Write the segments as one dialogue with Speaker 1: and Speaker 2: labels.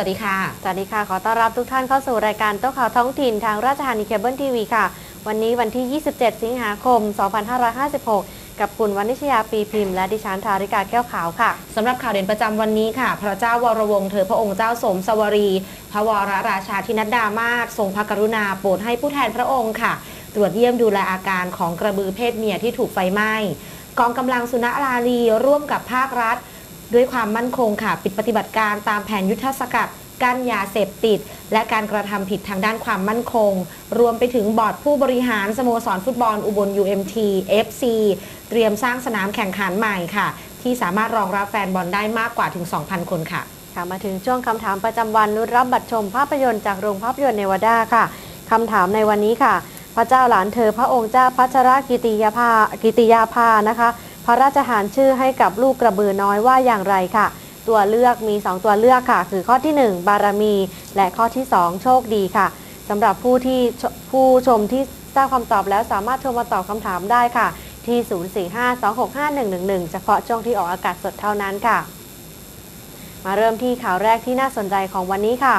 Speaker 1: สวัสดีค่ะ
Speaker 2: สวัสดีค่ะ ขอต้อนรับทุกท่านเข้าสู่รายการโต๊ะข่าวท้องถิ่นทางราชธานีเคเบิลทีวีค่ะ วันนี้วันที่ 27 สิงหาคม 2556 กับคุณวณิชยาปีพิมพ์และดิฉันธาริกาแก้วขาวค่ะ
Speaker 1: สำหรับข่าวเด่นประจำวันนี้ค่ะ พระเจ้าวรวงศ์เธอพระองค์เจ้าสมสวรี พระวรราชาธินัดดามาศทรงพระกรุณาโปรดให้ผู้แทนพระองค์ค่ะ ตรวจเยี่ยมดูแลอาการของกระบือเพศเมียที่ถูกไฟไหม้กองกำลังสุนลาลีร่วมกับภาครัฐ ด้วยความมั่นคงค่ะ ปิดปฏิบัติการตามแผนยุทธศกัดกั้นยาเสพติด และการกระทำผิดทางด้านความมั่นคง รวมไปถึงบอร์ดผู้บริหารสโมสรฟุตบอลอุบล UMT FC เตรียมสร้างสนามแข่งขันใหม่ค่ะ ที่สามารถรองรับแฟนบอลได้มากกว่าถึง 2,000 คนค่ะ
Speaker 2: ค่ะมาถึงช่วงคำถามประจำวันนุรับบัตรชมภาพยนตร์จากโรงภาพยนตร์เนวาดาค่ะคำถามในวันนี้ค่ะ พระเจ้าหลานเธอพระองค์เจ้าพัชรกิติยาภากิติยาภานะคะ พระราชทานชื่อให้กับลูกกระบือน้อยว่าอย่างไรค่ะ ตัวเลือกมี 2 ตัวเลือกค่ะ คือข้อที่ 1 บารมี และข้อที่ 2 โชคดีค่ะสำหรับผู้ที่ผู้ชมที่ทราบคำตอบแล้วสามารถโทรมาตอบคำถามได้ค่ะ ที่ 045-265-111 เฉพาะช่วงที่ออกอากาศสดเท่านั้นค่ะ มาเริ่มที่ข่าวแรกที่น่าสนใจของวันนี้ค่ะ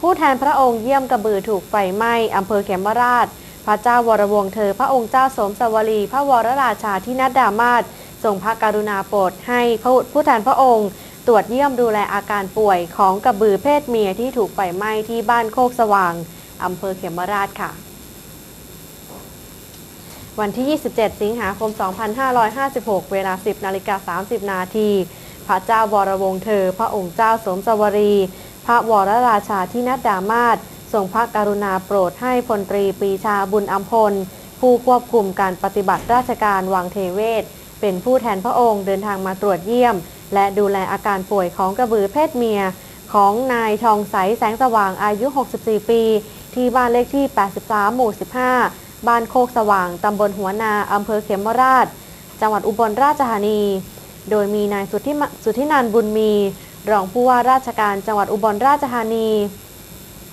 Speaker 2: ผู้แทนพระองค์เยี่ยมกระบือถูกไฟไหม้อำเภอเขมราช พระเจ้าวรวงเธอ พระองค์เจ้าสมสวรี พระวรราชาที่นัดดามาศ ทรงพระกรุณาโปรดให้ผู้ผู้แทนพระองค์ ตรวจเยี่ยมดูแลอาการป่วยของกระบือเพศเมียที่ถูกไฟไหม้ที่บ้านโคกสว่างอำเภอเขมราชค่ะ วันที่ 27 สิงหาคม 2556 เวลา 10นาฬิกา30 นาทีพระเจ้าวรวงศ์เธอ พระองค์เจ้าสมสวรี พระวรราชาที่นัดดามาศทรงพระกรุณาโปรดให้พลตรีปีชาบุญอัมพล ผู้ควบคุมการปฏิบัติราชการวังเทเวศ เป็นผู้แทนพระองค์เดินทางมาตรวจเยี่ยม และดูแลอาการป่วยของกระบือเพศเมีย ของนายทองใสแสงสว่างอายุ 64 ปี ที่บ้านเลขที่ 83 หมู่ 15 บ้านโคกสว่าง ตำบลหัวนาอำเภอเขมราช จังหวัดอุบลราชธานี โดยมีนายสุทธิสุทธินันบุญมี รองผู้ว่าราชการจังหวัดอุบลราชธานี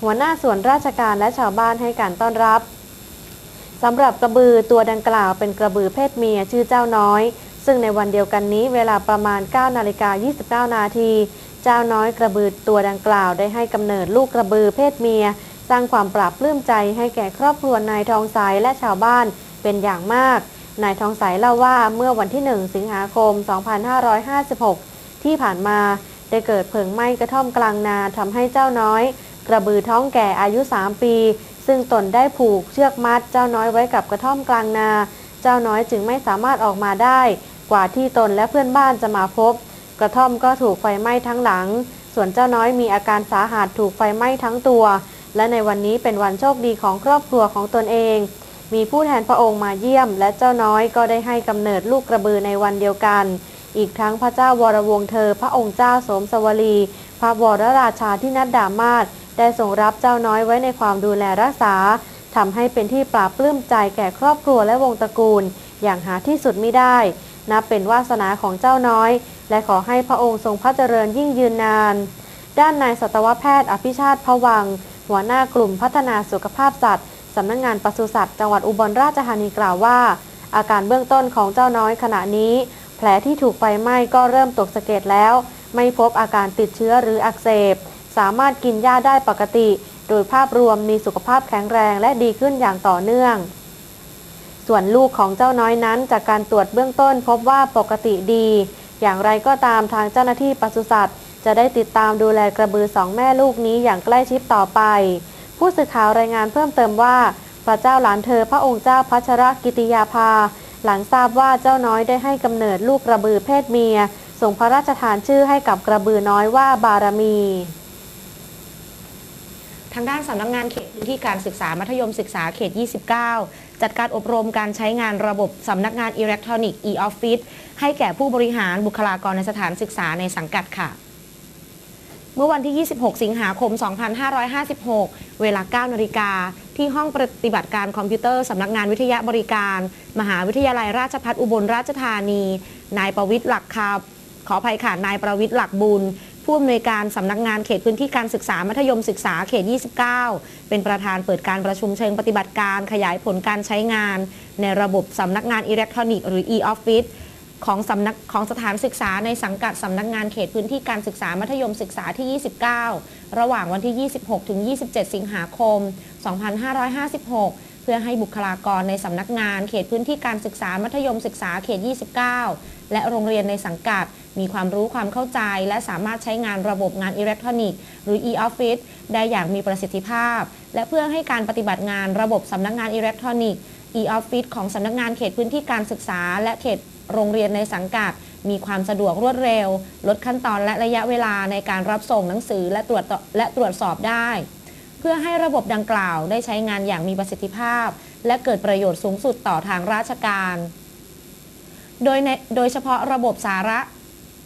Speaker 2: หัวหน้าส่วนราชการและชาวบ้านให้การต้อนรับ สำหรับกระบือตัวดังกล่าวเป็นกระบือเพศเมียชื่อเจ้าน้อย ซึ่งในวันเดียวกันนี้เวลาประมาณ 9 นาฬิกา 29 นาที เจ้าน้อยกระบือตัวดังกล่าวได้ให้กำเนิดลูกกระบือเพศเมีย สร้างความปราบปลื้มใจให้แก่ครอบครัวนายทองสายและชาวบ้านเป็นอย่างมาก นายทองสายเล่าว่าเมื่อวันที่ 1 สิงหาคม 2556 ที่ผ่านมาได้เกิดเพลิงไหม้กระท่อมกลางนาทำให้เจ้าน้อย กระบือท้องแก่อายุ 3 ปี ซึ่งตนได้ผูกเชือกมัดเจ้าน้อยไว้กับกระท่อมกลางนา เจ้าน้อยจึงไม่สามารถออกมาได้ กว่าที่ตนและเพื่อนบ้านจะมาพบ กระท่อมก็ถูกไฟไหม้ทั้งหลัง ส่วนเจ้าน้อยมีอาการสาหัสถูกไฟไหม้ทั้งตัว และในวันนี้เป็นวันโชคดีของครอบครัวของตนเอง มีผู้แทนพระองค์มาเยี่ยม และเจ้าน้อยก็ได้ให้กำเนิดลูกกระบือในวันเดียวกัน อีกทั้งพระเจ้าวรวงเธอ พระองค์เจ้าสมสวรี พระวรราชาที่นัดดามาศ ได้ทรงรับเจ้าน้อยไว้ในความดูแลรักษาทำให้เป็นที่ปราบปลื้มใจแก่ครอบครัวและวงตระกูล อย่างหาที่สุดไม่ได้ นับเป็นวาสนาของเจ้าน้อย และขอให้พระองค์ทรงพระเจริญยิ่งยืนนาน ด้านนายสัตวแพทย์อภิชาติพวัง หัวหน้ากลุ่มพัฒนาสุขภาพสัตว์สำนักงงานปศุสัตว์จังหวัดอุบลราชธานีกล่าวว่า อาการเบื้องต้นของเจ้าน้อยขณะนี้ แผลที่ถูกไฟไหม้ก็เริ่มตกสะเก็ดแล้ว ไม่พบอาการติดเชื้อหรืออักเสบ สามารถกินหญ้าได้ปกติ โดยภาพรวมมีสุขภาพแข็งแรงและดีขึ้นอย่างต่อเนื่อง ส่วนลูกของเจ้าน้อยนั้นจากการตรวจเบื้องต้นพบว่าปกติดี อย่างไรก็ตามทางเจ้าหน้าที่ปศุสัตว์ จะได้ติดตามดูแลกระบือสองแม่ลูกนี้อย่างใกล้ชิดต่อไป ผู้สื่อข่าวรายงานเพิ่มเติมว่า พระเจ้าหลานเธอพระองค์เจ้าพัชรกิติยาภา หลังทราบว่าเจ้าน้อยได้ให้กำเนิดลูกกระบือเพศเมียส่งพระราชทานชื่อให้กับกระบือน้อยว่าบารมี
Speaker 1: ทางด้านสำนักงานเขตพื้นที่การศึกษามัธยมศึกษาเขต 29 จัดการอบรมการใช้งานระบบสำนักงานอิเล็กทรอนิกส์ e-office ให้แก่ผู้บริหารบุคลากรในสถานศึกษาในสังกัดค่ะ เมื่อวันที่ 26 สิงหาคม 2556 เวลา 9 นาฬิกา ที่ห้องปฏิบัติการคอมพิวเตอร์สำนักงานวิทยาบริการ มหาวิทยาลัยราชภัฏอุบลราชธานี นายประวิทย์หลักคาขออภัยค่ะ นายประวิทย์หลักบุญ ผู้อำนวยการสำนักงานเขตพื้นที่การศึกษามัธยมศึกษาเขต 29 เป็นประธานเปิดการประชุมเชิงปฏิบัติการขยายผลการใช้งาน ในระบบสำนักงานอิเล็กทรอนิกส์หรือ e-office ของสำนักของสถานศึกษาในสังกัดสำนักงานเขตพื้นที่การศึกษามัธยมศึกษาที่ 29 ระหว่างวันที่ 26 ถึง 27 สิงหาคม 2556 เพื่อให้บุคลากรในสำนักงานเขตพื้นที่การศึกษามัธยมศึกษาเขต 29 และโรงเรียนในสังกัด มีความรู้ความเข้าใจ และสามารถใช้งานระบบงานอิเล็กทรอนิกส์หรือ e-office ได้อย่างมีประสิทธิภาพ และเพื่อให้การปฏิบัติงานระบบสำนักงานอิเล็กทรอนิกส์ e-office ของสำนักงานเขตพื้นที่การศึกษา และเขตโรงเรียนในสังกัด มีความสะดวกรวดเร็ว ลดขั้นตอนและระยะเวลาในการรับส่งหนังสือและตรวจและตรวจสอบได้ เพื่อให้ระบบดังกล่าวได้ใช้งานอย่างมีประสิทธิภาพ และเกิดประโยชน์สูงสุดต่อทางราชการ โดยในโดยเฉพาะระบบสาระ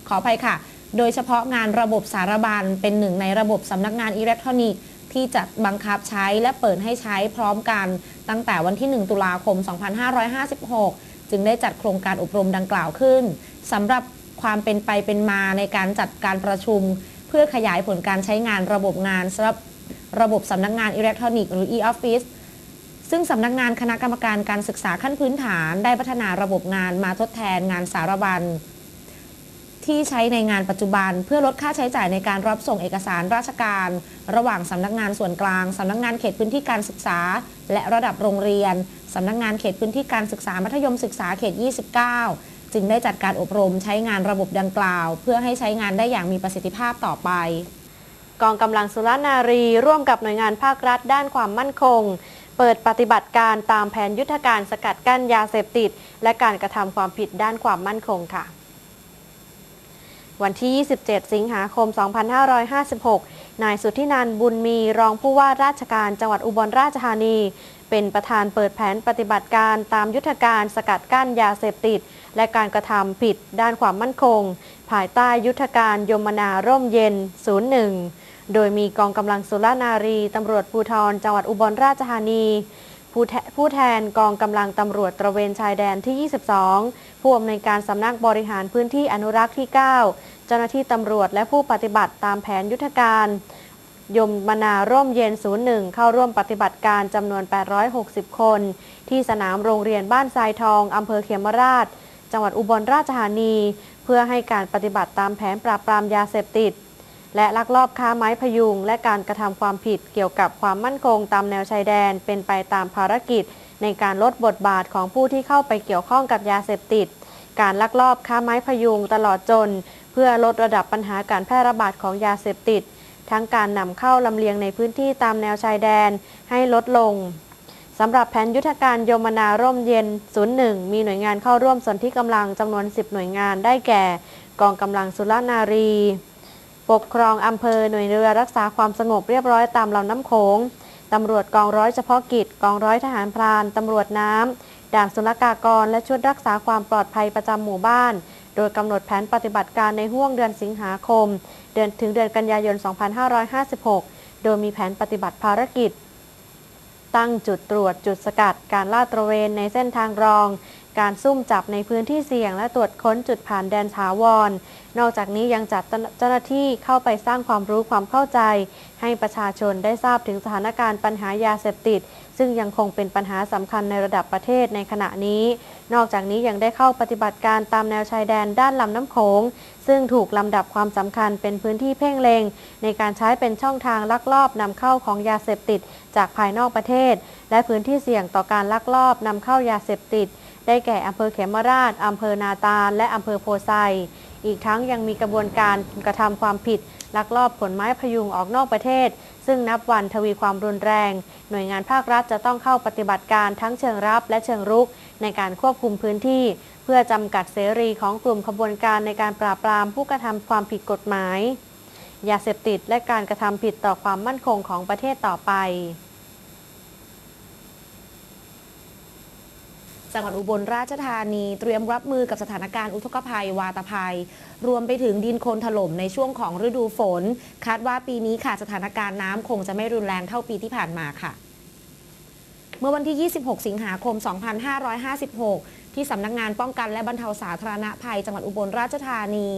Speaker 1: ขออภัยค่ะ โดยเฉพาะงานระบบสารบัญเป็นหนึ่งในระบบสำนักงานอิเล็กทรอนิกส์ที่จะบังคับใช้และเปิดให้ใช้พร้อมกัน ตั้งแต่วันที่ 1 ตุลาคม 2556 จึงได้จัดโครงการอบรมดังกล่าวขึ้นสำหรับความเป็นไปเป็นมาในการจัดการประชุม เพื่อขยายผลการใช้งานระบบงานสำหรับระบบสำนักงานอิเล็กทรอนิกส์หรือ e-office ซึ่งสำนักงานคณะกรรมการการศึกษาขั้นพื้นฐานได้พัฒนาระบบงานมาทดแทนงานสารบัญที่ใช้ในงานปัจจุบัน เพื่อลดค่าใช้จ่ายในการรับส่งเอกสารราชการ ระหว่างสำนักงานส่วนกลาง สำนักงานเขตพื้นที่การศึกษา และระดับโรงเรียน สำนักงานเขตพื้นที่การศึกษามัธยมศึกษาเขต 29 จึงได้จัดการอบรมใช้งานระบบดังกล่าว เพื่อให้ใช้งานได้อย่างมีประสิทธิภาพต่อไป
Speaker 2: กองกำลังสุรนารี ร่วมกับหน่วยงานภาครัฐด้านความมั่นคง เปิดปฏิบัติการตามแผนยุทธการสกัดกั้นยาเสพติด และการกระทำความผิดด้านความมั่นคงค่ะวันที่ 27 สิงหาคม 2556 นายสุทธินันบุญมีรองผู้ว่าราชการจังหวัดอุบลราชธานี เป็นประธานเปิดแผนปฏิบัติการตามยุทธการสกัดกั้นยาเสพติด และการกระทำผิดด้านความมั่นคง ภายใต้ยุทธการยมนาร่มเย็น 01 โดยมีกองกำลังสุรนารีตำรวจภูธรจังหวัดอุบลราชธานีผู้แทผู้แทนกองกำลังตำรวจตระเวนชายแดนที่ 22 ผู้อำนวยการสำนักบริหารพื้นที่อนุรักษ์ที่ 9 เจ้าหน้าที่ตำรวจและผู้ปฏิบัติตามแผนยุทธการ ยมมนาร่มเย็น 01 เข้าร่วมปฏิบัติการจำนวน 860 คน ที่สนามโรงเรียนบ้านทรายทองอำเภอเขมราช จังหวัดอุบลราชธานี เพื่อให้การปฏิบัติตามแผนปราบปรามยาเสพติด และลักลอบค้าไม้พยุง และการกระทำความผิดเกี่ยวกับความมั่นคงตามแนวชายแดน เป็นไปตามภารกิจ ในการลดบทบาทของผู้ที่เข้าไปเกี่ยวข้องกับยาเสพติด การลักลอบค้าไม้พยุงตลอดจน เพื่อลดระดับปัญหาการแพร่ระบาดของยาเสพติด ทั้งการนำเข้าลำเลียงในพื้นที่ตามแนวชายแดนให้ลดลงสำหรับแผนยุทธการโยมนาร่มเย็น 01 มีหน่วยงานเข้าร่วมส่วนที่กำลังจำนวน 10 หน่วยงานได้แก่ กองกำลังสุรนารี ปกครองอำเภอหน่วยเรือรักษาความสงบเรียบร้อยตามลำน้ำโขงตำรวจกองร้อยเฉพาะกิจ กองร้อยทหารพรานตำรวจน้ำด่านศุลกากร และชุดรักษาความปลอดภัยประจำหมู่บ้าน โดยกำหนดแผนปฏิบัติการในห่วงเดือนสิงหาคม เดือนถึงเดือนกันยายน 2556 โดยมีแผนปฏิบัติภารกิจ ตั้งจุดตรวจจุดสกัดการลาดตระเวนในเส้นทางรอง การซุ่มจับในพื้นที่เสี่ยง และตรวจค้นจุดผ่านแดนถาวร นอกจากนี้ยังจัดเจ้าหน้าที่เข้าไปสร้างความรู้ความเข้าใจ ให้ประชาชนได้ทราบถึงสถานการณ์ปัญหายาเสพติด ซึ่งยังคงเป็นปัญหาสำคัญในระดับประเทศในขณะนี้ นอกจากนี้ยังได้เข้าปฏิบัติการตามแนวชายแดนด้านลำน้ำโขง ซึ่งถูกลำดับความสำคัญเป็นพื้นที่เพ่งเล็ง ในการใช้เป็นช่องทางลักลอบนำเข้าของยาเสพติด จากภายนอกประเทศ และพื้นที่เสี่ยงต่อการลักลอบนำเข้ายาเสพติด ได้แก่อำเภอเขมราชอำเภอนาตาล และอำเภอโพไซ อีกทั้งยังมีกระบวนการกระทำความผิด ลักลอบขนไม้พยุงออกนอกประเทศ ซึ่งนับวันทวีความรุนแรง หน่วยงานภาครัฐจะต้องเข้าปฏิบัติการทั้งเชิงรับและเชิงรุก ในการควบคุมพื้นที่ เพื่อจำกัดเสรีของกลุ่มขบวนการในการปราบปรามผู้กระทำความผิดกฎหมายยาเสพติดและการกระทำผิดต่อความมั่นคงของประเทศต่อไป
Speaker 1: จังหวัดอุบลราชธานีเตรียมรับมือกับสถานการณ์อุทกภัย วาตภัย รวมไปถึงดินโคลนถล่มในช่วงของฤดูฝน คาดว่าปีนี้ค่ะสถานการณ์น้ำคงจะไม่รุนแรงเท่าปีที่ผ่านมาค่ะ เมื่อวันที่ 26 สิงหาคม 2556 ที่สำนักงานป้องกันและบรรเทาสาธารณภัย จังหวัดอุบลราชธานี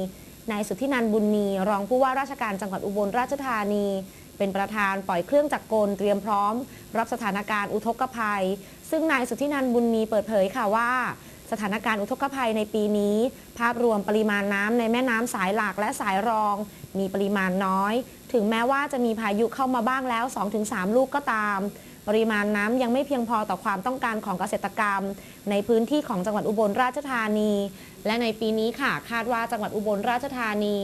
Speaker 1: นายสุทธินันบุญมี รองผู้ว่าราชการจังหวัดอุบลราชธานี เป็นประธานปล่อยเครื่องจักรกลเตรียมพร้อม รับสถานการณ์อุทกภัย ซึ่งนายสุทธินันบุญมีเปิดเผยค่ะว่าสถานการณ์อุทกภัยในปีนี้ ภาพรวมปริมาณน้ำในแม่น้ำสายหลักและสายรอง มีปริมาณน้อย ถึงแม้ว่าจะมีพายุเข้ามาบ้างแล้ว 2-3 ลูกก็ตาม ปริมาณน้ำยังไม่เพียงพอต่อความต้องการของเกษตรกรรม ในพื้นที่ของจังหวัดอุบลราชธานี และในปีนี้ค่ะคาดว่าจังหวัดอุบลราชธานี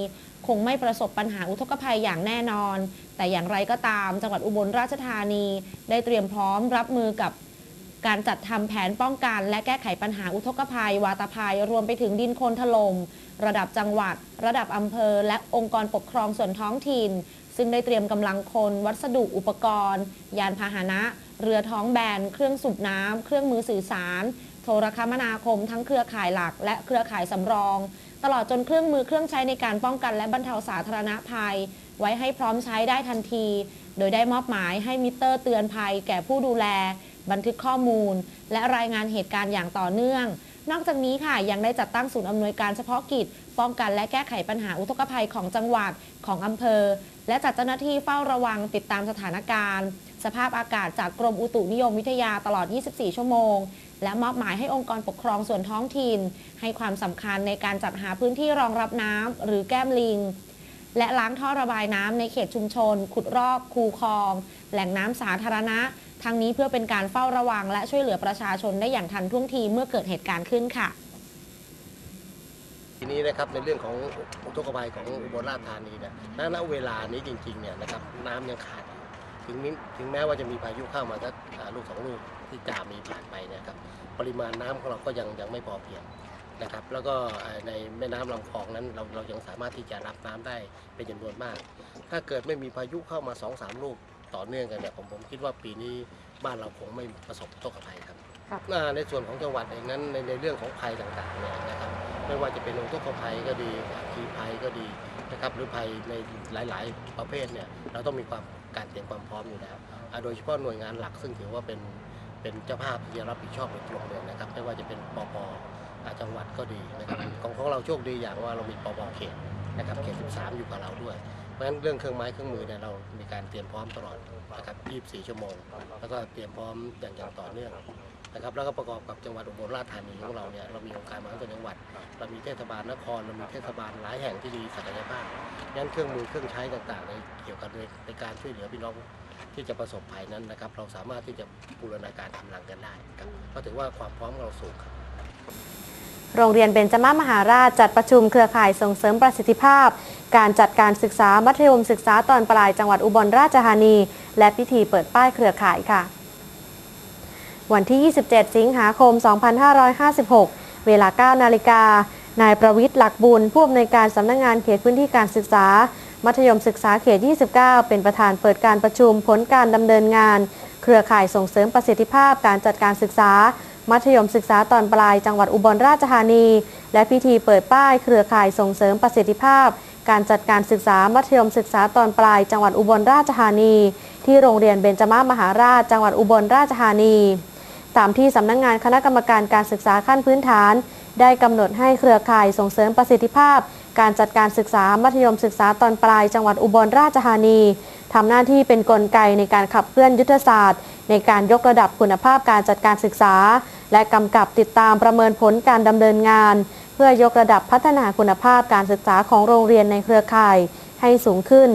Speaker 1: คงไม่ประสบปัญหาอุทกภัยอย่างแน่นอน แต่อย่างไรก็ตาม จังหวัดอุบลราชธานี ได้เตรียมพร้อมรับมือกับ การจัดทำแผนป้องกัน และแก้ไขปัญหาอุทกภัย วาตภัย รวมไปถึงดินโคลนถล่มระดับจังหวัด ระดับอำเภอ และองค์กรปกครองส่วนท้องถิ่น ซึ่งได้เตรียมกำลังคน วัสดุอุปกรณ์ ยานพาหนะ เรือท้องแบน เครื่องสูบน้ำเครื่องมือสื่อสาร โทรคมนาคม ทั้งเครือข่ายหลัก และเครือข่ายสำรอง ตลอดจนเครื่องมือเครื่องใช้ในการป้องกันและบรรเทาสาธารณภัย ไว้ให้พร้อมใช้ได้ทันที โดยได้มอบหมายให้มิเตอร์เตือนภัย แก่ผู้ดูแล บันทึกข้อมูล และรายงานเหตุการณ์อย่างต่อเนื่อง นอกจากนี้ค่ะยังได้จัดตั้งศูนย์อำนวยการเฉพาะกิจ ป้องกันและแก้ไขปัญหาอุทกภัยของจังหวัดของอำเภอ และจัดเจ้าหน้าที่เฝ้าระวังติดตามสถานการณ์ สภาพอากาศจากกรมอุตุนิยมวิทยาตลอด 24 ชั่วโมง และมอบหมายให้องค์กรปกครองส่วนท้องถิ่น ให้ความสำคัญในการจัดหาพื้นที่รองรับน้ำหรือแก้มลิงและล้างท่อระบายน้ำในเขตชุมชน ขุดรอกคูคลอง แหล่งน้ำสาธารณะ ทั้งนี้เพื่อเป็นการเฝ้าระวังและช่วยเหลือประชาชนได้อย่างทันท่วงทีเมื่อเกิดเหตุการณ์ขึ้นค่ะ
Speaker 3: ทีนี้นะครับในเรื่องของอุทกภัยของอุบลราชธานีเนี่ยณณเวลานี้จริงๆเนี่ยนะครับน้ำยังขาดถึงนี้ถึงแม้ว่าจะมีพายุเข้ามาสักลูกสองลูกที่จะมีผ่านไปเนะครับปริมาณน้ำของเราก็ยังยังไม่พอเพียงนะครับแล้วก็ในแม่น้ำลำคลองนั้นเราเรายังสามารถที่จะรับน้ำได้เป็นจำนวนมาก ถ้าเกิดไม่มีพายุเข้ามา2อสามลูก ต่อเนื่องกันเนี่ยผมผมคิดว่าปีนี้บ้านเราคงไม่ประสบอุทกภัยครับ
Speaker 2: ครับ
Speaker 3: อ่าในส่วนของจังหวัดเองนั้นในในเรื่องของภัยต่างๆเนี่ยนะครับไม่ว่าจะเป็นอุทกภัยก็ดีอัคคีภัยก็ดีนะครับหรือภัยในหลาย ๆ ประเภทเนี่ยเราต้องมีความการเตรียมความพร้อมอยู่แล้วอ่าโดยเฉพาะหน่วยงานหลักซึ่งถือว่าเป็นเป็นเจ้าภาพที่จะรับผิดชอบโดยตรงเลยนะครับไม่ว่าจะเป็นปปอ่าจังหวัดก็ดีนะครับของของเราโชคดีอย่างว่าเรามีปปเขตนะครับเขต 13 อยู่กับเราด้วยเพ ราะฉะนั้นเรื่องเครื่องไม้เครื่องมือเนี่ยเรามีการเตรียมพร้อมตลอดนะครับ24 ชั่วโมง แล้วก็เตรียมพร้อมอย่างอย่างต่อเนื่องนะครับแล้วก็ประกอบกับจังหวัดอุบลราชธานีของเราเนี่ยเรามีองค์การบริหารส่วนจังหวัด เรามีเทศบาลนครเรามีเทศบาลหลายแห่งที่มีศักยภาพงั้นเครื่องมือเครื่องใช้ต่างๆในเกี่ยวกับในในการช่วยเหลือพี่น้องที่จะประสบภัยนั้นนะครับ เราสามารถที่จะบูรณาการกำลังกันได้ครับก็ถือว่าความพร้อมของเราสูงครับ
Speaker 2: โรงเรียนเบญจมามหาราชจัดประชุมเครือข่ายส่งเสริมประสิทธิภาพ การจัดการศึกษามัธยมศึกษาตอนปลายจังหวัดอุบลราชธานี และพิธีเปิดป้ายเครือข่ายค่ะ วันที่ 27 สิงหาคม 2556 เวลา 9 นาฬิกา นายประวิทย์หลักบุญผู้อำนวยการสำนักงงานเขตพื้นที่การศึกษา มัธยมศึกษาเขต 29 เป็นประธานเปิดการประชุมผลการดำเนินงาน เครือข่ายส่งเสริมประสิทธิภาพการจัดการศึกษามัธยมศึกษาตอนปลายจังหวัดอุบลราชธานี และพิธีเปิดป้ายเครือข่ายส่งเสริมประสิทธิภาพ การจัดการศึกษามัธยมศึกษาตอนปลาย จังหวัดอุบลราชธานี ที่โรงเรียนเบญจมามหาราช จังหวัดอุบลราชธานี ตามที่สำนักงงานคณะกรรมการการศึกษาขั้นพื้นฐาน ได้กำหนดให้เครือข่ายส่งเสริมประสิทธิภาพ การจัดการศึกษามัธยมศึกษาตอนปลาย จังหวัดอุบลราชธานีทำหน้าที่เป็นนกลไกในการขับเคลื่อนยุทธศาสตร์ ในการยกระดับคุณภาพการจัดการศึกษา และกำกับติดตามประเมินผลการดำเนินงาน พื่อยกระดับพัฒนาคุณภาพการศึกษาของโรงเรียนในเครือข่ายให้สูงขึ้น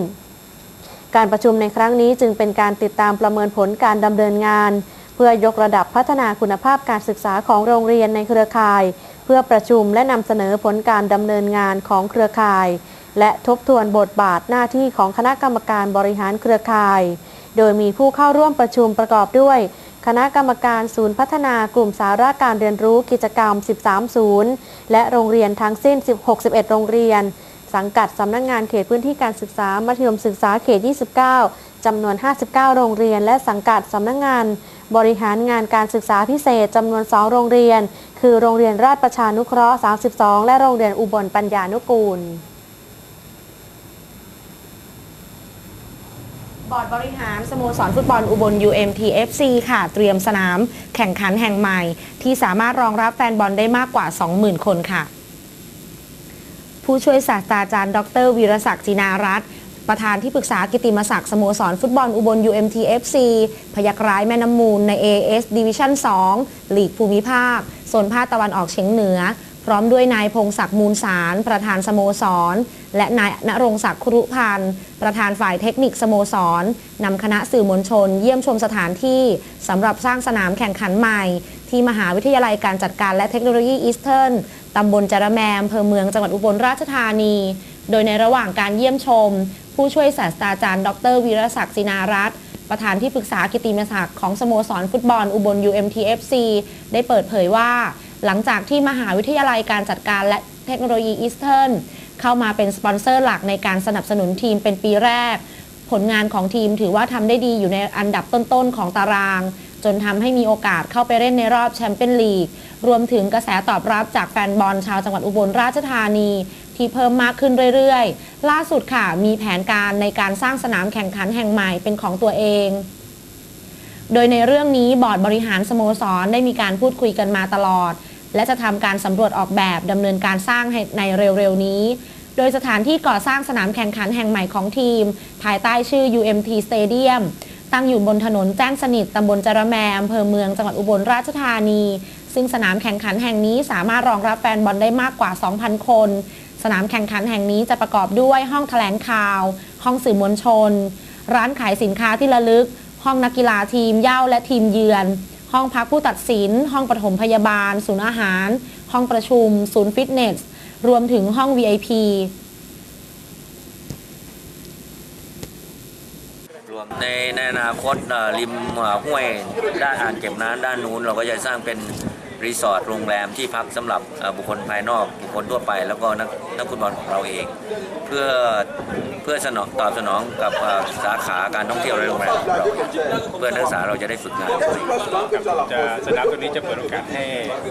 Speaker 2: การประชุมในครั้งนี้จึงเป็นการติดตามประเมินผลการดำเนินงาน เพื่อยกระดับพัฒนาคุณภาพการศึกษาของโรงเรียนในเครือข่าย เพื่อประชุมและนำเสนอผลการดำเนินงานของเครือข่าย และทบทวนบทบาทหน้าที่ของคณะกรรมการบริหารเครือข่าย โดยมีผู้เข้าร่วมประชุมประกอบด้วย คณะกรรมการศูนย์พัฒนากลุ่มสาระการเรียนรู้กิจกรรม 13 ศูนย์ และโรงเรียนทั้งสิ้น16-11โรงเรียน สังกัดสำนักงงานเขตพื้นที่การศึกษา มัธยมศึกษาเขต 29 จำนวน 59 โรงเรียน และสังกัดสำนักงงาน บริหารงานการศึกษาพิเศษจำนวน 2 โรงเรียน คือโรงเรียนราชประชานุเคราะห์ 32 และโรงเรียนอุบลปัญญานุกูล
Speaker 1: บอร์ดบริหารสโมสรฟุตบอลอุบล UMTFC ค่ะ เตรียมสนามแข่งขันแห่งใหม่ ที่สามารถรองรับแฟนบอลได้มากกว่า 20,000 คนค่ะ ผู้ช่วยศาสตราจารย์ ดรวีรศักดิ์จินารัตน์ประธานที่ปรึกษากิติมศักดิ์สโมสรฟุตบอลอุบล UMTFC พยักร้ายแม่น้ำมูลใน AS Division 2 ลีกภูมิภาคโซนภาคตะวันออกเฉียงเหนือ พร้อมด้วยนายพงศักดิ์มูลสาร ประธานสโมสร และนายณรงศักดิ์ครุพันธ์ประธานฝ่ายเทคนิคสโมสรนำคณะสื่อมวลชน เยี่ยมชมสถานที่สำหรับสร้างสนามแข่งขันใหม่ ที่มหาวิทยาลัยการจัดการและเทคโนโลยีอีสเทิร์นตำบลจระแมมอำเภอเมืองจังหวัดอุบลราชธานี โดยในระหว่างการเยี่ยมชม ผู้ช่วยศาสตราจารย์ ดรวีรศักดิ์ศินารัตน์ประธานที่ปรึกษากิติมศักดิ์ของสโมสรฟุตบอลอุบล UMTFC ได้เปิดเผยว่า หลังจากที่มหาวิทยาลัยการจัดการและเทคโนโลยีอีสเทิร์นเข้ามาเป็นสปอนเซอร์หลักในการสนับสนุนทีมเป็นปีแรก ผลงานของทีมถือว่าทำได้ดีอยู่ในอันดับต้นๆของตาราง จนทำให้มีโอกาสเข้าไปเล่นในรอบแชมเปี้ยนลีกรวมถึงกระแสตอบรับจากแฟนบอลชาวจังหวัดอุบลราชธานี ที่เพิ่มมากขึ้นเรื่อยๆ ล่าสุดค่ะมีแผนการในการสร้างสนามแข่งขันแห่งใหม่เป็นของตัวเอง โดยในเรื่องนี้บอร์ดบริหารสโมสรได้มีการพูดคุยกันมาตลอด และจะทำการสำรวจออกแบบดำเนินการสร้างในเร็วๆนี้ โดยสถานที่ก่อสร้างสนามแข่งขันแห่งใหม่ของทีม ภายใต้ชื่อ UMT Stadium ตั้งอยู่บนถนนแจ้งสนิทตำบลจระแมอำเภอเมืองจังหวัดอุบลราชธานี ซึ่งสนามแข่งขันแห่งนี้สามารถรองรับแฟนบอลได้มากกว่า 2,000 คน สนามแข่งขันแห่งนี้จะประกอบด้วยห้องแถลงข่าว ห้องสื่อมวลชน ร้านขายสินค้าที่ระลึก ห้องนักกีฬาทีมเย้าและทีมเยือน ห้องพักผู้ตัดสิน ห้องปฐมพยาบาล ศูนย์อาหาร ห้องประชุม ศูนย์ฟิตเนส รวมถึงห้อง VIP
Speaker 4: รวมในในอนาคตริมห้วยด้านอ่างเก็บน้ำด้านนู้นเราก็จะสร้างเป็น รีสอร์ทโรงแรมที่พักสำหรับเอ่อบุคคลภายนอก บุคคลทั่วไป แล้วก็นักนักฟุตบอลของเราเอง เพื่อเพื่อสนองตอบสนองกับเอ่อสาขาการท่องเที่ยวและโรงแรมของเราเพื่อนักศึกษาเราจะได้ฝึกงาน
Speaker 5: จะสนามตัวนี้จะเปิดโอกาสให้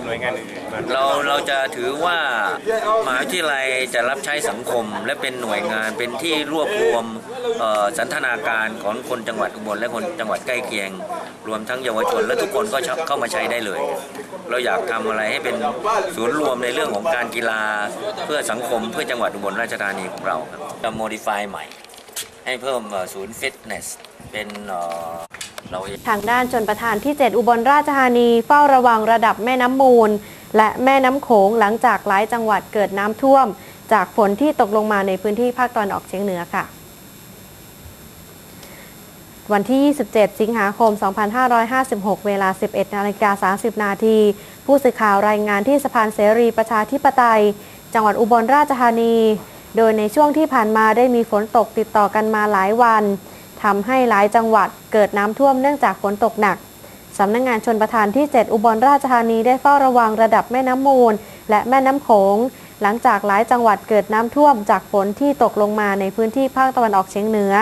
Speaker 5: หน่วยงานอื่นๆมา
Speaker 4: เราเราจะถือว่ามหาวิทยาลัยจะรับใช้สังคม และเป็นหน่วยงานเป็นที่รวบรวมเอ่อสันทนาการของคนจังหวัดอุบลและคนจังหวัดใกล้เคียง รวมทั้งเยาวชนและทุกคนก็เข้ามาใช้ได้เลยเราอยากทำอะไรให้เป็นศูนย์รวมในเรื่องของการกีฬาเพื่อสังคมเพื่อจังหวัดอุบลราชธานีของเราครับจะโมดิฟายใหม่ ให้เพิ่มเอ่อศูนย์ฟิตเนสเป็นเอ่อเราเอง
Speaker 2: ทางด้านชนประธานที่ 7 อุบลราชธานีเฝ้าระวังระดับแม่น้ำมูล และแม่น้ำโขงหลังจากหลายจังหวัดเกิดน้ำท่วม จากฝนที่ตกลงมาในพื้นที่ภาคตะวันออกเฉียงเหนือค่ะ วันที่ 27 สิงหาคม 2556 เวลา 11นาฬิกา30 นาที ผู้สื่อข่าวรายงานที่สะพานเสรีประชาธิปไตย จังหวัดอุบลราชธานี โดยในช่วงที่ผ่านมาได้มีฝนตกติดต่อกันมาหลายวัน ทำให้หลายจังหวัดเกิดน้ำท่วมเนื่องจากฝนตกหนัก สำนักงงานชนประทานที่ 7 อุบลราชธานีได้เฝ้าระวังระดับแม่น้ำมูล และแม่น้ำโขง หลังจากหลายจังหวัดเกิดน้ำท่วมจากฝนที่ตกลงมาในพื้นที่ภาคตะวันออกเฉียงเหนือ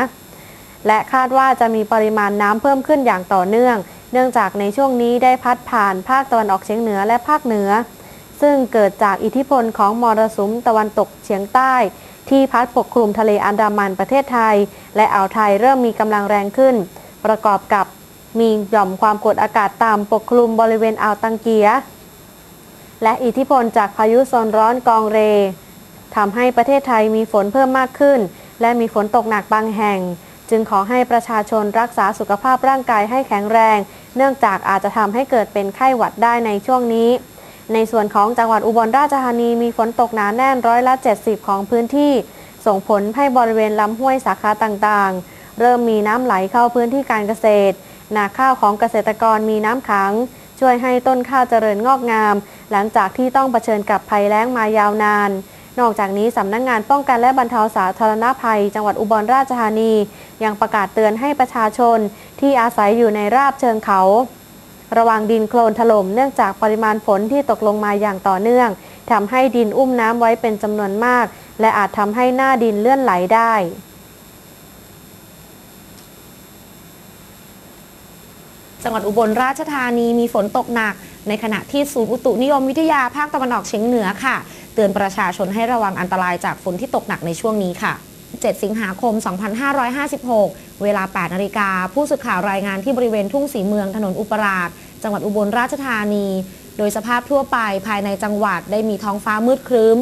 Speaker 2: และคาดว่าจะมีปริมาณน้ำเพิ่มขึ้นอย่างต่อเนื่อง เนื่องจากในช่วงนี้ได้พัดผ่านภาคตะวันออกเฉียงเหนือและภาคเหนือ ซึ่งเกิดจากอิทธิพลของมรสุมตะวันตกเฉียงใต้ ที่พัดปกคลุมทะเลอันดามันประเทศไทย และอ่าวไทยเริ่มมีกำลังแรงขึ้น ประกอบกับมีหย่อมความกดอากาศต่ำปกคลุมบริเวณอ่าวตังเกีย และอิทธิพลจากพายุโซนร้อนกองเรทำให้ประเทศไทยมีฝนเพิ่มมากขึ้น และมีฝนตกหนักบางแห่ง จึงขอให้ประชาชนรักษาสุขภาพร่างกายให้แข็งแรง เนื่องจากอาจจะทำให้เกิดเป็นไข้หวัดได้ในช่วงนี้ ในส่วนของจังหวัดอุบลราชธานีมีฝนตกหนาแน่นร้อยละ 70 ของพื้นที่ ส่งผลให้บริเวณลำห้วยสาขาต่างๆ เริ่มมีน้ำไหลเข้าพื้นที่การเกษตร นาข้าวของเกษตรกรมีน้ำขัง ช่วยให้ต้นข้าวเจริญงอกงาม หลังจากที่ต้องเผชิญกับภัยแล้งมายาวนานนอกจากนี้สำนักงงานป้องกันและบรรเทาสาธารณภัย จังหวัดอุบลราชธานี ยังประกาศเตือนให้ประชาชนที่อาศัยอยู่ในราบเชิงเขา ระวังดินโคลนถล่มเนื่องจากปริมาณฝนที่ตกลงมาอย่างต่อเนื่องทำให้ดินอุ้มน้ำไว้เป็นจำนวนมาก และอาจทำให้หน้าดินเลื่อนไหลได้
Speaker 1: จังหวัดอุบลราชธานีมีฝนตกหนัก ในขณะที่ศูนย์อุตุนิยมวิทยาภาคตะวันออกเฉียงเหนือค่ะ เตือนประชาชนให้ระวังอันตรายจากฝนที่ตกหนักในช่วงนี้ค่ะ 7 สิงหาคม 2556 เวลา 8 นาฬิกา ผู้สื่อข่าวรายงานที่บริเวณทุ่งสีเมืองถนนอุปราช จังหวัดอุบลราชธานี โดยสภาพทั่วไปภายในจังหวัดได้มีท้องฟ้ามืดครึ้ม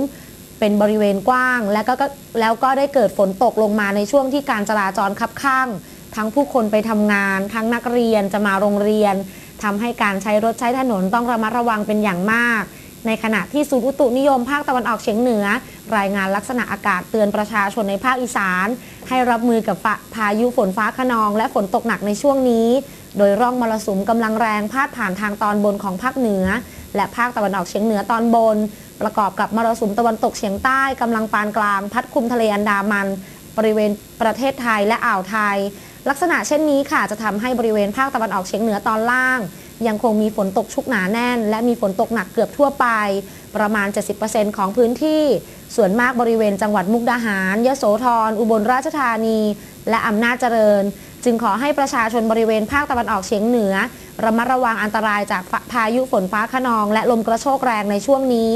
Speaker 1: เป็นบริเวณกว้าง และก็ก็แล้วก็ได้เกิดฝนตกลงมาในช่วงที่การจราจรคับข้าง ทั้งผู้คนไปทำงาน ทั้งนักเรียนจะมาโรงเรียนทำให้การใช้รถใช้ถนนต้องระมัดระวังเป็นอย่างมาก ในขณะที่ศูนย์อุตุนิยมภาคตะวันออกเฉียงเหนือ รายงานลักษณะอากาศเตือนประชาชนในภาคอีสาน ให้รับมือกับพายุฝนฟ้าขนอง และฝนตกหนักในช่วงนี้ โดยร่องมรสุมกำลังแรงพาดผ่านทางตอนบนของภาคเหนือ และภาคตะวันออกเฉียงเหนือตอนบน ประกอบกับมรสุมตะวันตกเฉียงใต้กำลังปานกลาง พัดคลุมทะเลอันดามันบริเวณประเทศไทยและอ่าวไทย ลักษณะเช่นนี้ค่ะจะทำให้บริเวณภาคตะวันออกเฉียงเหนือตอนล่าง ยังคงมีฝนตกชุกหนาแน่น และมีฝนตกหนักเกือบทั่วไป ประมาณ 70%ของพื้นที่ ส่วนมากบริเวณจังหวัดมุกดาหาร ยโสธร อุบลราชธานี และอำนาจเจริญ จึงขอให้ประชาชนบริเวณภาคตะวันออกเฉียงเหนือ ระมัดระวังอันตรายจากพายุฝนฟ้าขนอง และลมกระโชกแรงในช่วงนี้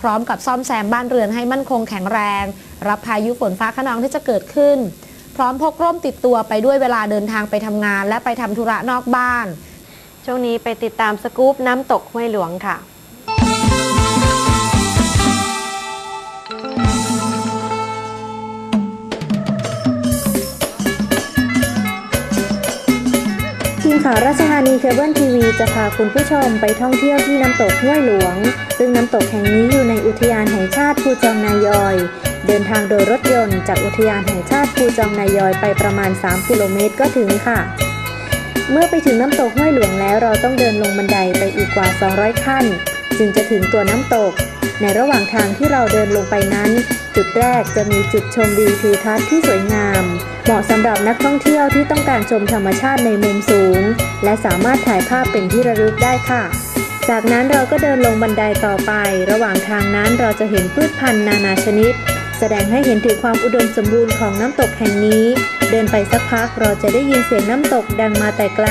Speaker 1: พร้อมกับซ่อมแซมบ้านเรือนให้มั่นคงแข็งแรง รับพายุฝนฟ้าขนองที่จะเกิดขึ้น พร้อมพกร่มติดตัวไปด้วยเวลาเดินทางไปทำงาน และไปทำธุระนอกบ้าน
Speaker 2: ช่วงนี้ไปติดตามสกู๊ปน้ำตกห้วยหลวงค่ะ
Speaker 6: ทีมข่าวราชธานีเคเบิลทีวีจะพาคุณผู้ชมไปท่องเที่ยวที่น้ำตกห้วยหลวง ซึ่งน้ำตกแห่งนี้อยู่ในอุทยานแห่งชาติภูจองนายอย เดินทางโดยรถยนต์จากอุทยานแห่งชาติภูจองนายอยไปประมาณ 3 กิโลเมตรก็ถึงค่ะ เมื่อไปถึงน้ำตกห้วยหลวงแล้วเราต้องเดินลงบันไดไปอีกกว่า 200 ขั้น จึงจะถึงตัวน้ำตก ในระหว่างทางที่เราเดินลงไปนั้น จุดแรกจะมีจุดชมวิวทิวทัศน์ที่สวยงาม เหมาะสำหรับนักท่องเที่ยวที่ต้องการชมธรรมชาติในมุมสูง และสามารถถ่ายภาพเป็นที่ระลึกได้ค่ะ จากนั้นเราก็เดินลงบันไดต่อไป ระหว่างทางนั้นเราจะเห็นพืชพันธุ์นานาชนิด แสดงให้เห็นถึงความอุดมสมบูรณ์ของน้ำตกแห่งนี้ เดินไปสักพักเราจะได้ยินเสียงน้ำตกดังมาแต่ไกล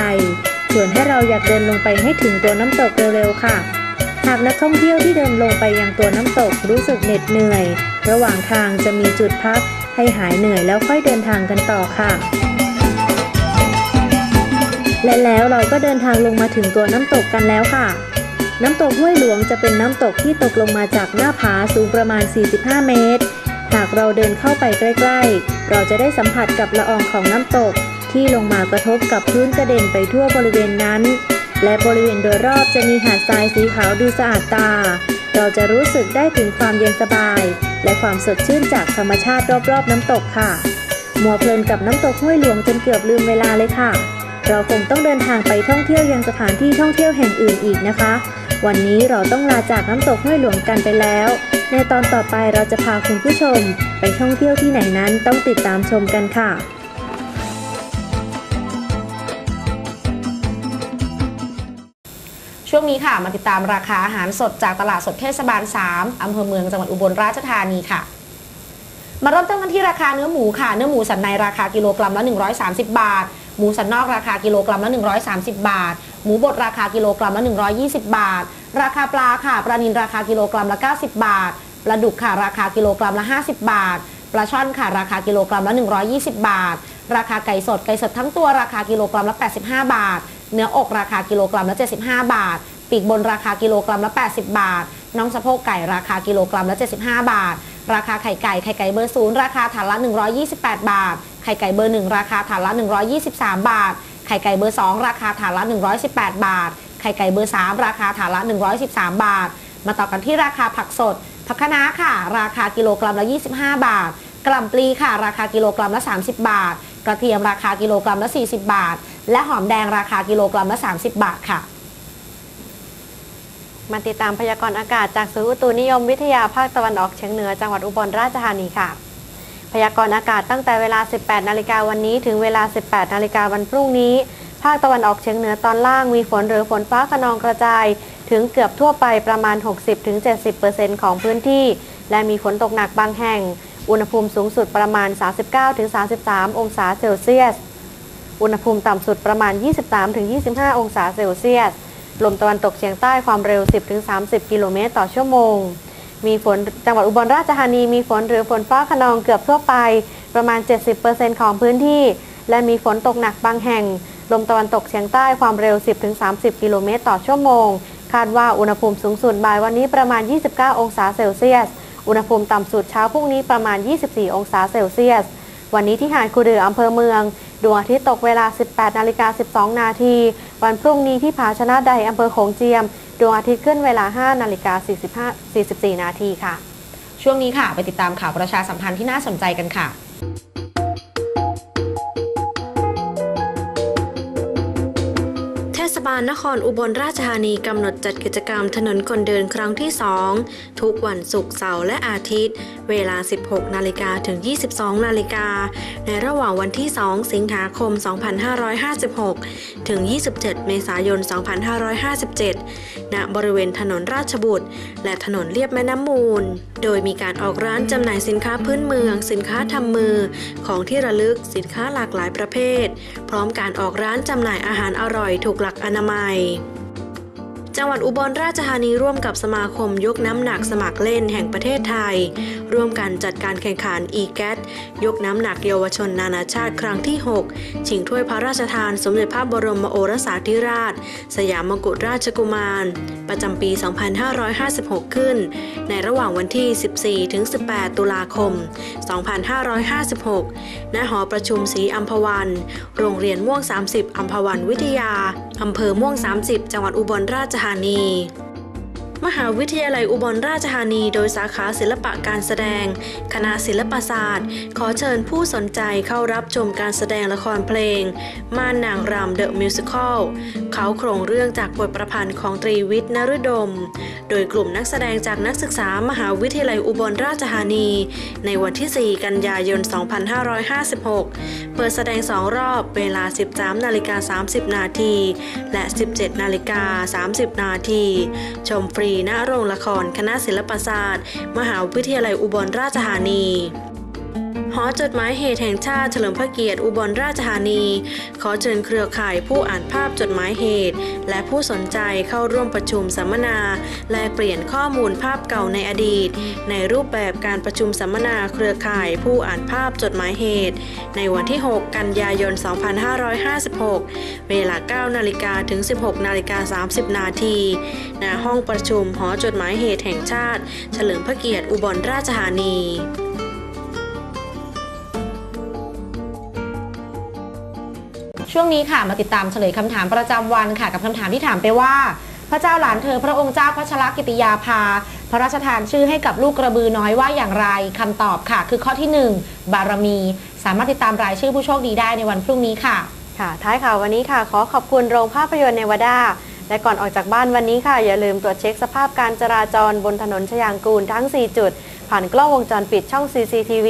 Speaker 6: ส่วนให้เราอยากเดินลงไปให้ถึงตัวน้ำตกเร็วๆค่ะ หากนักท่องเที่ยวที่เดินลงไปยังตัวน้ำตกรู้สึกเหน็ดเหนื่อย ระหว่างทางจะมีจุดพักให้หายเหนื่อยแล้วค่อยเดินทางกันต่อค่ะ และแล้วเราก็เดินทางลงมาถึงตัวน้ำตกกันแล้วค่ะ น้ำตกห้วยหลวงจะเป็นน้ำตกที่ตกลงมาจากหน้าผาสูงประมาณ 45 เมตร หากเราเดินเข้าไปใกล้ๆ เราจะได้สัมผัสกับละอองของน้ำตก ที่ลงมากระทบกับพื้นกระเด็นไปทั่วบริเวณนั้น และบริเวณโดยรอบจะมีหาดทรายสีขาวดูสะอาดตา เราจะรู้สึกได้ถึงความเย็นสบาย และความสดชื่นจากธรรมชาติรอบๆ น้ำตกค่ะ มัวเพลินกับน้ำตกห้วยหลวงจนเกือบลืมเวลาเลยค่ะ เราคงต้องเดินทางไปท่องเที่ยวยังสถานที่ท่องเที่ยวแห่งอื่นอีกนะคะ วันนี้เราต้องลาจากน้ำตกห้วยหลวงกันไปแล้ว ในตอนต่อไปเราจะพาคุณผู้ชมไปท่องเที่ยวที่ไหนนั้นต้องติดตามชมกันค่ะ
Speaker 1: ช่วงนี้ค่ะมาติดตามราคาอาหารสดจากตลาดสดเทศบาล 3 อำเภอเมืองจังหวัดอุบลราชธานีค่ะ มาเริ่มต้นกันที่ราคาเนื้อหมูค่ะ เนื้อหมูสันในราคากิโลกรัมละ 130 บาท หมูสันนอกราคากิโลกรัมละ 130 บาท หมูบดราคากิโลกรัมละ 120 บาท ราคาปลาค่ะปลานิลราคากิโลกรัมละ 90 บาทปลาดุกค่ะราคากิโลกรัมละ 50 บาทปลาช่อนค่ะราคากิโลกรัมละ 120 บาท ราคาไก่สดไก่สดทั้งตัวราคากิโลกรัมละ 85 บาท เนื้ออกราคากิโลกรัมละ 75 บาท ปีกบนราคากิโลกรัมละ 80 บาท น้องสะโพกไก่ราคากิโลกรัมละ 75 บาท ราคาไข่ไก่ไข่ไก่เบอร์ศูนย์ราคาถาดละ 128 บาท ไข่ไก่เบอร์หนึ่งราคาถาดละ 123 บาท ไข่ไก่เบอร์2ราคาถาดละ 118 บาท ไข่ไก่เบอร์ 3 ราคาถาดละ 113 บาท มาต่อกันที่ราคาผักสด ผักคะน้าค่ะ ราคากิโลกรัมละ 25 บาทกล่ำปลีค่ะ ราคากิโลกรัมละ 30 บาท กระเทียมราคากิโลกรัมละ 40 บาท และหอมแดงราคากิโลกรัมละ 30 บาทค่ะ
Speaker 2: มาติดตามพยากรณ์อากาศจากศูนย์อุตุนิยมวิทยาภาคตะวันออกเฉียงเหนือจังหวัดอุบลราชธานีค่ะ พยากรณ์อากาศตั้งแต่เวลา 18 นาฬิกาวันนี้ถึงเวลา 18 นาฬิกาวันพรุ่งนี้าคตะวันออกเฉียงเหนือตอนล่างมีฝนหรือฝนฟ้าขนองกระจาย ถึงเกือบทั่วไปประมาณ 60-70%ของพื้นที่ และมีฝนตกหนักบางแห่ง อุณหภูมิสูงสุดประมาณ 39-33 องศาเซลเซียส อุณหภูมิต่ำสุดประมาณ 23-25 องศาเซลเซียส ลมตะวันตกเฉียงใต้ความเร็ว 10-30 กิโลเมตรต่อชั่วโมง มีฝนจังหวัดอุบลราชธานีมีฝนหรือฝนฟ้าขนองเกือบทั่วไปประมาณ 70%ของพื้นที่ และมีฝนตกหนักบางแห่ง ลมตะวันตกเฉียงใต้ความเร็ว 10-30 กิโลเมตรต่อชั่วโมง คาดว่าอุณหภูมิสูงสุดบ่ายวันนี้ประมาณ 29 องศาเซลเซียส อุณหภูมิต่ำสุดเช้าพรุ่งนี้ประมาณ 24 องศาเซลเซียส วันนี้ที่หาดคูเดืออำเภอเมือง ดวงอาทิตย์ตกเวลา 18นาฬิกา12 นาที วันพรุ่งนี้ที่ผาชนะใดอำเภอโขงเจียม ดวงอาทิตย์ขึ้นเวลา 5นาฬิกา45 44 นาทีค่ะ
Speaker 1: ช่วงนี้ค่ะ ไปติดตามข่าวประชาสัมพันธ์ที่น่าสนใจกันค่ะ
Speaker 7: บาลนครอุบลราชธานีกำหนดจัดกิจกรรมถนนคนเดินครั้งที่ 2 ทุกวันศุกร์เสาร์และอาทิตย์ เวลา 16 นาฬิกาถึง 22 นาฬิกา ในระหว่างวันที่ 2 สิงหาคม 2556 ถึง 27 เมษายน 2557 ณ บริเวณถนนราชบุตร และถนนเลียบแม่น้ำมูล โดยมีการออกร้านจำหน่ายสินค้าพื้นเมือง สินค้าทำมือ ของที่ระลึก สินค้าหลากหลายประเภท พร้อมการออกร้านจำหน่ายอาหารอร่อยถูกหลักอนามัย จังหวัดอุบลราชธานีร่วมกับสมาคมยกน้ำหนักสมัครเล่นแห่งประเทศไทย ร่วมกันจัดการแข่งขัน e g a t ยกน้ำหนักเยาวชนนานาชาติครั้งที่ 6 ชิงถ้วยพระราชทานสมเด็จพระบรมโอรสาธิราช สยามมกุฎราชกุมาร ประจำปี 2556 ขึ้น ในระหว่างวันที่ 14 ถึง 18 ตุลาคม 2556 ณ หอประชุมศรีอัมพวัน โรงเรียนม่วง 30 อัมพวันวิทยาอำเภอม่วง 30 จังหวัดอุบลราชธานีานี มหาวิทยาลัยอุบลราชธานี โดยสาขาศิลปะการแสดง คณะศิลปศาสตร์ ขอเชิญผู้สนใจเข้ารับชมการแสดงละครเพลง ม่านนางรำเดอะมิวสิคลเขาโครงเรื่องจากบทประพันธ์ของตรีวิทย์นฤดม โดยกลุ่มนักแสดงจากนักศึกษามหาวิทยาลัยอุบลราชธานี ในวันที่ 4 กันยายน 2556 เปิดแสดง 2 รอบเวลา 13 นาฬิกา 30 นาที และ 17 นาฬิกา 30 นาที ชมฟรีณโรงละคร คณะศิลปศาสตร์ มหาวิทยาลัยอุบลราชธานี หอจดหมายเหตุแห่งชาติเฉลิมพระเกียรติอุบลราชธานี ขอเชิญเครือข่ายผู้อ่านภาพจดหมายเหตุ และผู้สนใจเข้าร่วมประชุมสัมมนา และเปลี่ยนข้อมูลภาพเก่าในอดีต ในรูปแบบการประชุมสัมมนาเครือข่ายผู้อ่านภาพจดหมายเหตุ ในวันที่ 6 กันยายน 2556 เวลา 9 นาฬิกาถึง 16 นาฬิกา 30 นาทีณห้องประชุมหอจดหมายเหตุแห่งชาติ เฉลิมพระเกียรติอุบลราชธานี
Speaker 1: ช่วงนี้ค่ะมาติดตามเฉลยคำถามประจำวันค่ะ กับคำถามที่ถามไปว่า พระเจ้าหลานเธอพระองค์เจ้าพัชรกิติยาภา พระราชทานชื่อให้กับลูกกระบือน้อยว่าอย่างไรคำตอบค่ะ คือข้อที่ 1 บารมี สามารถติดตามรายชื่อผู้โชคดีได้ในวันพรุ่งนี้ค่ะ
Speaker 2: ค่ะ ท้ายข่าววันนี้ค่ะ ขอขอบคุณโรงภาพยนตร์เนวาดาและก่อนออกจากบ้านวันนี้ค่ะ อย่าลืมตรวจเช็คสภาพการจราจรบนถนนชยางกูลทั้ง 4 จุด ผ่านกล้องวงจรปิดช่อง CCTV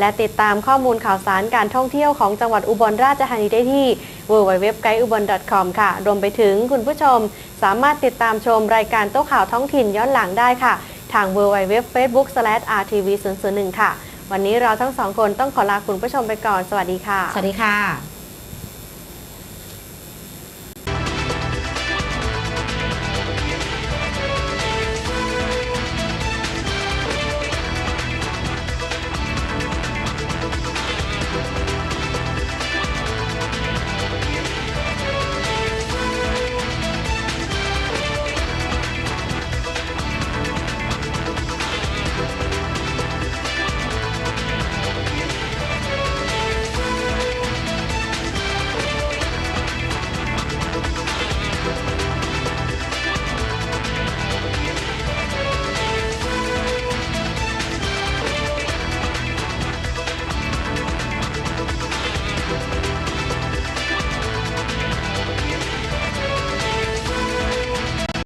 Speaker 2: และติดตามข้อมูลข่าวสารการท่องเที่ยวของจังหวัดอุบลราชธานีได้ที่ www.guideubon.com ค่ะ รวมไปถึงคุณผู้ชม สามารถติดตามชมรายการโต๊ะข่าวท้องถิ่นย้อนหลังได้ค่ะ ทาง www.facebook/rtv001 ค่ะ วันนี้เราทั้งสองคนต้องขอลาคุณผู้ชมไปก่อน สวัสดีค่ะ
Speaker 1: สวัสดีค่ะ